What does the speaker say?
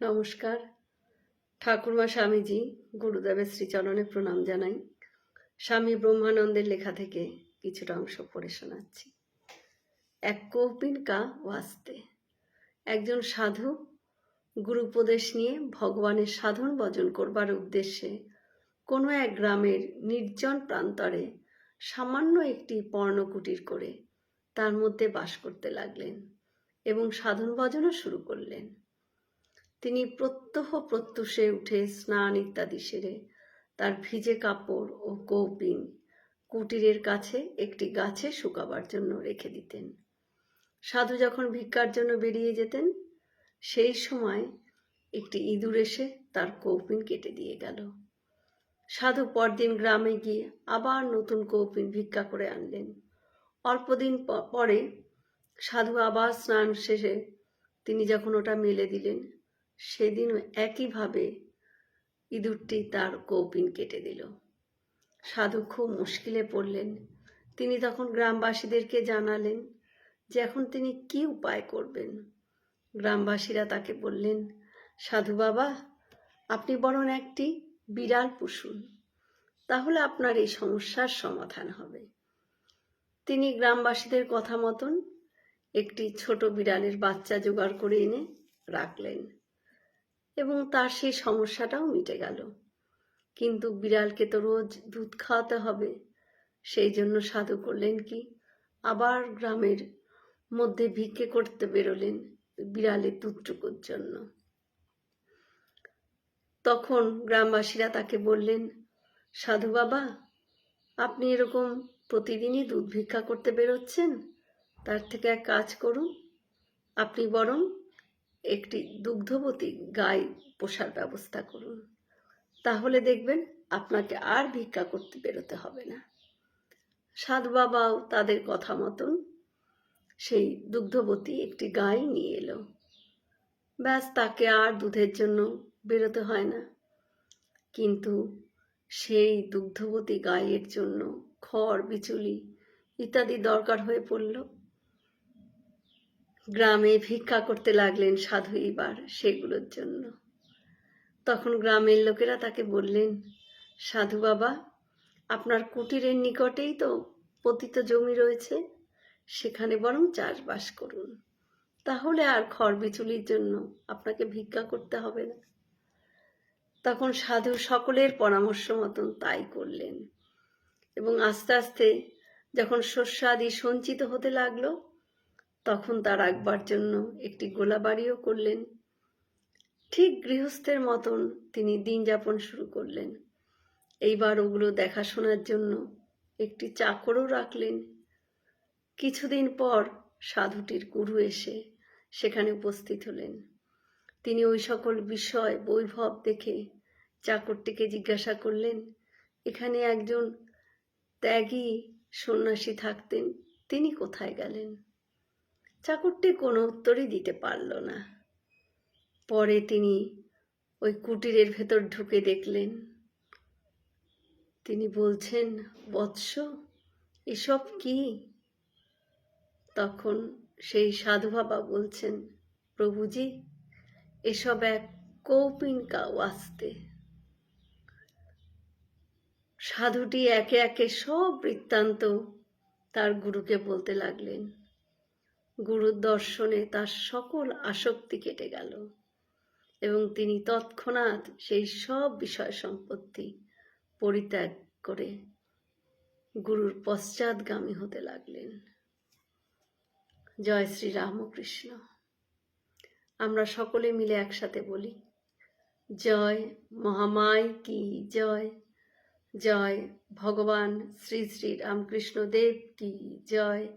নমস্কার। ঠাকুরমা স্বামীজি গুরুদেবের শ্রীচরণে প্রণাম জানাই। স্বামী ব্রহ্মানন্দের লেখা থেকে কিছুটা অংশ পড়ে শোনাচ্ছি। এক কৌপিন কা ওয়াস্তে। একজন সাধু গুরু উপদেশ নিয়ে ভগবানের সাধন ভজন করবার উদ্দেশ্যে কোনো এক গ্রামের নির্জন প্রান্তরে সামান্য একটি পর্ণকুটির করে তার মধ্যে বাস করতে লাগলেন এবং সাধন ভজনও শুরু করলেন। তিনি প্রত্যহ প্রত্যুষে উঠে স্নান ইত্যাদি সেরে তার ভিজে কাপড় ও কৌপিন কুটিরের কাছে একটি গাছে শুকাবার জন্য রেখে দিতেন। সাধু যখন ভিক্ষার জন্য বেরিয়ে যেতেন, সেই সময় একটি ইঁদুর এসে তার কৌপিন কেটে দিয়ে গেল। সাধু পরদিন গ্রামে গিয়ে আবার নতুন কৌপিন ভিক্ষা করে আনলেন। অল্পদিন পরে সাধু আবার স্নান শেষে তিনি যখন ওটা মেলে দিলেন সেদিনও একইভাবে ইঁদুরটি তার কৌপিন কেটে দিল। সাধু খুব মুশকিলে পড়লেন। তিনি তখন গ্রামবাসীদেরকে জানালেন যে এখন তিনি কি উপায় করবেন। গ্রামবাসীরা তাকে বললেন, সাধু বাবা, আপনি বরং একটি বিড়াল পুষুন, তাহলে আপনার এই সমস্যার সমাধান হবে। তিনি গ্রামবাসীদের কথা মতন একটি ছোট বিড়ালের বাচ্চা জোগাড় করে এনে রাখলেন। এবং তার সেই সমস্যাটাও মিটে গেল। কিন্তু বিড়ালকে তো রোজ দুধ খাওয়াতে হবে, সেই জন্য সাধু করলেন কি? আবার গ্রামের মধ্যে ভিক্ষে করতে বেরোলেন বিড়ালের দুধটুকুর জন্য। তখন গ্রামবাসীরা তাকে বললেন, সাধু বাবা, আপনি এরকম প্রতিদিনই দুধ ভিক্ষা করতে বেরোচ্ছেন? তার থেকে এক কাজ করুন, আপনি বরং একটি দুগ্ধবতী গাই পোষার ব্যবস্থা করুন। তাহলে দেখবেন আপনাকে আর ভিক্ষা করতে বেরোতে হবে না। সাধু বাবাও তাদের কথা মতন সেই দুগ্ধবতী একটি গাই নিয়ে এলো। ব্যাস, তাকে আর দুধের জন্য বেরোতে হয় না। কিন্তু সেই দুগ্ধবতী গাইয়ের জন্য খড়, বিচুলি ইত্যাদি দরকার হয়ে পড়ল। গ্রামে ভিক্ষা করতে লাগলেন সাধু এবার সেগুলোর জন্য। তখন গ্রামের লোকেরা তাকে বললেন, সাধু বাবা, আপনার কুটিরের নিকটেই তো পতিত জমি রয়েছে, সেখানে বরং চাষবাস করুন। তাহলে আর খড় বিচুলির জন্য আপনাকে ভিক্ষা করতে হবে না। তখন সাধু সকলের পরামর্শ মতন তাই করলেন এবং আস্তে আস্তে যখন শস্যাদি সঞ্চিত হতে লাগল তখন তার রাখবার জন্য একটি গোলাবাড়িও করলেন। ঠিক গৃহস্থের মতন তিনি দিন যাপন শুরু করলেন। এইবার ওগুলো দেখাশোনার জন্য একটি চাকরও রাখলেন। কিছুদিন পর সাধুটির গুরু এসে সেখানে উপস্থিত হলেন। তিনি ওই সকল বিষয়, বৈভব দেখে চাকরটিকে জিজ্ঞাসা করলেন, এখানে একজন ত্যাগী সন্ন্যাসী থাকতেন, তিনি কোথায় গেলেন? চাকরটি কোনো উত্তরই দিতে পারল না। পরে তিনি ওই কুটিরের ভেতর ঢুকে দেখলেন। তিনি বলছেন, বৎস, এসব কি? তখন সেই সাধু বাবা বলছেন, প্রভুজি, এসব এক কৌপিন কা ওয়াস্তে সাধুটি একে একে সব বৃত্তান্ত তার গুরুকে বলতে লাগলেন। গুরুর দর্শনে তার সকল আসক্তি কেটে গেল এবং তিনি তৎক্ষণাৎ সেই সব বিষয় সম্পত্তি পরিত্যাগ করে গুরুর পশ্চাৎগামী হতে লাগলেন। জয় শ্রী রামকৃষ্ণ। আমরা সকলে মিলে একসাথে বলি, জয় মহামায় কি জয়? জয় ভগবান শ্রী শ্রী রামকৃষ্ণ দেব কি জয়?